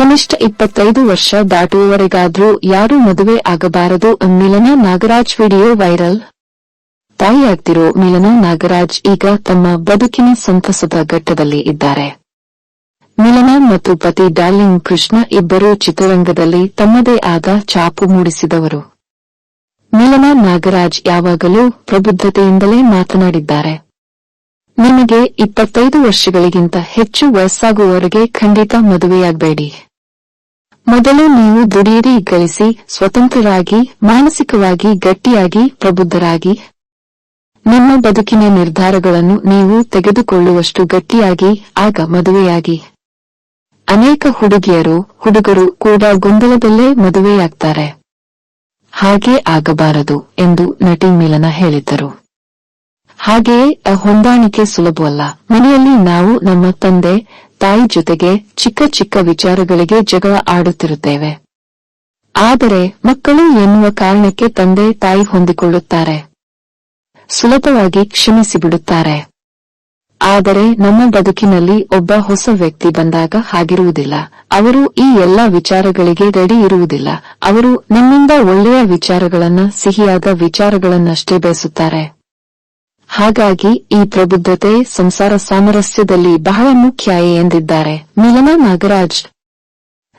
ಕನಿಷ್ಠ ಇಪ್ಪತ್ತೈದು ವರ್ಷ ದಾಟುವವರೆಗಾದ್ರೂ ಯಾರೂ ಮದುವೆ ಆಗಬಾರದು ಮಿಲನಾ ನಾಗರಾಜ್ ವಿಡಿಯೋ ವೈರಲ್. ತಾಯಿಯಾಗ್ತಿರೋ ಮಿಲನಾ ನಾಗರಾಜ್ ಈಗ ತಮ್ಮ ಬದುಕಿನ ಸಂತಸದ ಘಟ್ಟದಲ್ಲಿ ಇದ್ದಾರೆ. ಮಿಲನಾ ಮತ್ತು ಪತಿ ಡಾರ್ಲಿಂಗ್ ಕೃಷ್ಣ ಇಬ್ಬರೂ ಚಿತ್ರರಂಗದಲ್ಲಿ ತಮ್ಮದೇ ಆದ ಛಾಪು ಮೂಡಿಸಿದವರು. ಮಿಲನಾ ನಾಗರಾಜ್ ಯಾವಾಗಲೂ ಪ್ರಬುದ್ಧತೆಯಿಂದಲೇ ಮಾತನಾಡಿದ್ದಾರೆ. ನಿಮಗೆ ಇಪ್ಪತ್ತೈದು ವರ್ಷಗಳಿಗಿಂತ ಹೆಚ್ಚು ವಯಸ್ಸಾಗುವವರೆಗೆ ಖಂಡಿತ ಮದುವೆಯಾಗಬೇಡಿ. ಮೊದಲು ನೀವು ದುಡಿಯಿರಿ, ಗಳಿಸಿ, ಸ್ವತಂತ್ರರಾಗಿ, ಮಾನಸಿಕವಾಗಿ ಗಟ್ಟಿಯಾಗಿ, ಪ್ರಬುದ್ಧರಾಗಿ. ನಿಮ್ಮ ಬದುಕಿನ ನಿರ್ಧಾರಗಳನ್ನು ನೀವು ತೆಗೆದುಕೊಳ್ಳುವಷ್ಟು ಗಟ್ಟಿಯಾಗಿ, ಆಗ ಮದುವೆಯಾಗಿ. ಅನೇಕ ಹುಡುಗಿಯರು, ಹುಡುಗರು ಕೂಡ ಗೊಂದಲದಲ್ಲೇ ಮದುವೆಯಾಗ್ತಾರೆ. ಹಾಗೆ ಆಗಬಾರದು ಎಂದು ನಟಿ ಮಿಲನ ಹೇಳಿದ್ದರು. ಹಾಗೆಯೇ, ಹೊಂದಾಣಿಕೆ ಸುಲಭವಲ್ಲ. ಮನೆಯಲ್ಲಿ ನಾವು ನಮ್ಮ ತಂದೆ ತಾಯಿ ಜೊತೆಗೆ ಚಿಕ್ಕ ಚಿಕ್ಕ ವಿಚಾರಗಳಿಗೆ ಜಗಳ ಆಡುತ್ತಿರುತ್ತೇವೆ. ಆದರೆ ಮಕ್ಕಳು ಎನ್ನುವ ಕಾರಣಕ್ಕೆ ತಂದೆ ತಾಯಿ ಹೊಂದಿಕೊಳ್ಳುತ್ತಾರೆ. ಸುಲಭವಾಗಿ ಕ್ಷಮಿಸಿಬಿಡುತ್ತಾರೆ. ಆದರೆ ನಮ್ಮ ಬದುಕಿನಲ್ಲಿ ಒಬ್ಬ ಹೊಸ ವ್ಯಕ್ತಿ ಬಂದಾಗ ಹಾಗಿರುವುದಿಲ್ಲ. ಅವರು ಈ ಎಲ್ಲ ವಿಚಾರಗಳಿಗೆ ರೆಡಿ ಇರುವುದಿಲ್ಲ. ಅವರು ನಮ್ಮಿಂದ ಒಳ್ಳೆಯ ವಿಚಾರಗಳನ್ನ, ಸಿಹಿಯಾದ ವಿಚಾರಗಳನ್ನಷ್ಟೇ ಬಯಸುತ್ತಾರೆ. ಹಾಗಾಗಿ ಈ ಪ್ರಬುದ್ಧತೆ ಸಂಸಾರ ಸಾಮರಸ್ಯದಲ್ಲಿ ಬಹಳ ಮುಖ್ಯ ಎಂದಿದ್ದಾರೆ. ಮಿಲನ ನಾಗರಾಜ್.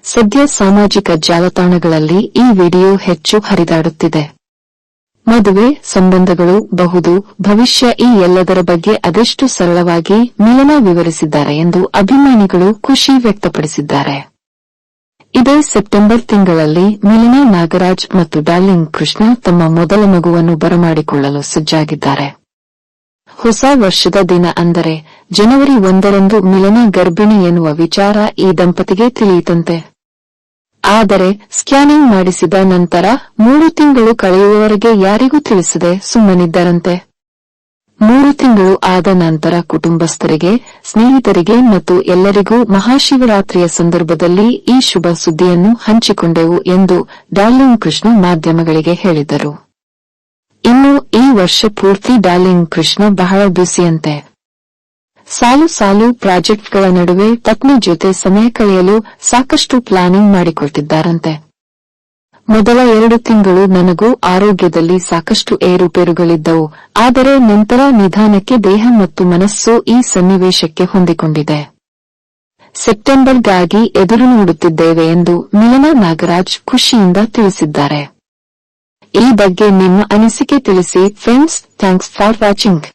ಸದ್ಯ ಸಾಮಾಜಿಕ ಜಾಲತಾಣಗಳಲ್ಲಿ ಈ ವಿಡಿಯೋ ಹೆಚ್ಚು ಹರಿದಾಡುತ್ತಿದೆ. ಮದುವೆ ಸಂಬಂಧಗಳು ಬಹುದು, ಭವಿಷ್ಯ ಈ ಎಲ್ಲದರ ಬಗ್ಗೆ ಅದೆಷ್ಟು ಸರಳವಾಗಿ ಮಿಲನ ವಿವರಿಸಿದ್ದಾರೆ ಎಂದು ಅಭಿಮಾನಿಗಳು ಖುಷಿ ವ್ಯಕ್ತಪಡಿಸಿದ್ದಾರೆ. ಇದೇ ಸೆಪ್ಟೆಂಬರ್ ತಿಂಗಳಲ್ಲಿ ಮಿಲನಾ ನಾಗರಾಜ್ ಮತ್ತು ಡಾರ್ಲಿಂಗ್ ಕೃಷ್ಣ ತಮ್ಮ ಮೊದಲ ಮಗುವನ್ನು ಬರಮಾಡಿಕೊಳ್ಳಲು ಸಜ್ಜಾಗಿದ್ದಾರೆ. ಹೊಸ ವರ್ಷದ ದಿನ ಅಂದರೆ ಜನವರಿ ಒಂದರಂದು ಮಿಲನ ಗರ್ಭಿಣಿ ಎನ್ನುವ ವಿಚಾರ ಈ ದಂಪತಿಗೆ ತಿಳಿಯಿತಂತೆ. ಆದರೆ ಸ್ಕ್ಯಾನಿಂಗ್ ಮಾಡಿಸಿದ ನಂತರ ಮೂರು ತಿಂಗಳು ಕಳೆಯುವವರೆಗೆ ಯಾರಿಗೂ ತಿಳಿಸದೆ ಸುಮ್ಮನಿದ್ದರಂತೆ. ಮೂರು ತಿಂಗಳು ಆದ ನಂತರ ಕುಟುಂಬಸ್ಥರಿಗೆ, ಸ್ನೇಹಿತರಿಗೆ ಮತ್ತು ಎಲ್ಲರಿಗೂ ಮಹಾಶಿವರಾತ್ರಿಯ ಸಂದರ್ಭದಲ್ಲಿ ಈ ಶುಭ ಸುದ್ದಿಯನ್ನು ಹಂಚಿಕೊಂಡೆವು ಎಂದು ಡಾರ್ಲಿಂಗ್ ಕೃಷ್ಣ ಮಾಧ್ಯಮಗಳಿಗೆ ಹೇಳಿದರು. ಈ ವರ್ಷ ಪೂರ್ತಿ ಡಾರ್ಲಿಂಗ್ ಕೃಷ್ಣ ಬಹಳ ಬ್ಯುಸಿಯಂತೆ ಸಾಲು ಸಾಲು ಪ್ರಾಜೆಕ್ಟ್ಗಳ ನಡುವೆ ಪತ್ನಿ ಜೊತೆ ಸಮಯ ಕಳೆಯಲು ಸಾಕಷ್ಟು ಪ್ಲಾನಿಂಗ್ ಮಾಡಿಕೊಟ್ಟಿದ್ದಾರಂತೆ ಮೊದಲ ಎರಡು ತಿಂಗಳು ನನಗೂ ಆರೋಗ್ಯದಲ್ಲಿ ಸಾಕಷ್ಟು ಏರುಪೇರುಗಳಿದ್ದವು, ಆದರೆ ನಂತರ ನಿಧಾನಕ್ಕೆ ದೇಹ ಮತ್ತು ಮನಸ್ಸು ಈ ಸನ್ನಿವೇಶಕ್ಕೆ ಹೊಂದಿಕೊಂಡಿದೆ. ಸೆಪ್ಟೆಂಬರ್ಗಾಗಿ ಎದುರು ನೋಡುತ್ತಿದ್ದೇವೆ ಎಂದು ಮಿಲನಾ ನಾಗರಾಜ್ ಖುಷಿಯಿಂದ ತಿಳಿಸಿದ್ದಾರೆ. ಈ ಬಗ್ಗೆ ನಿಮ್ಮ ಅನಿಸಿಕೆ ತಿಳಿಸಿ. Friends thanks for watching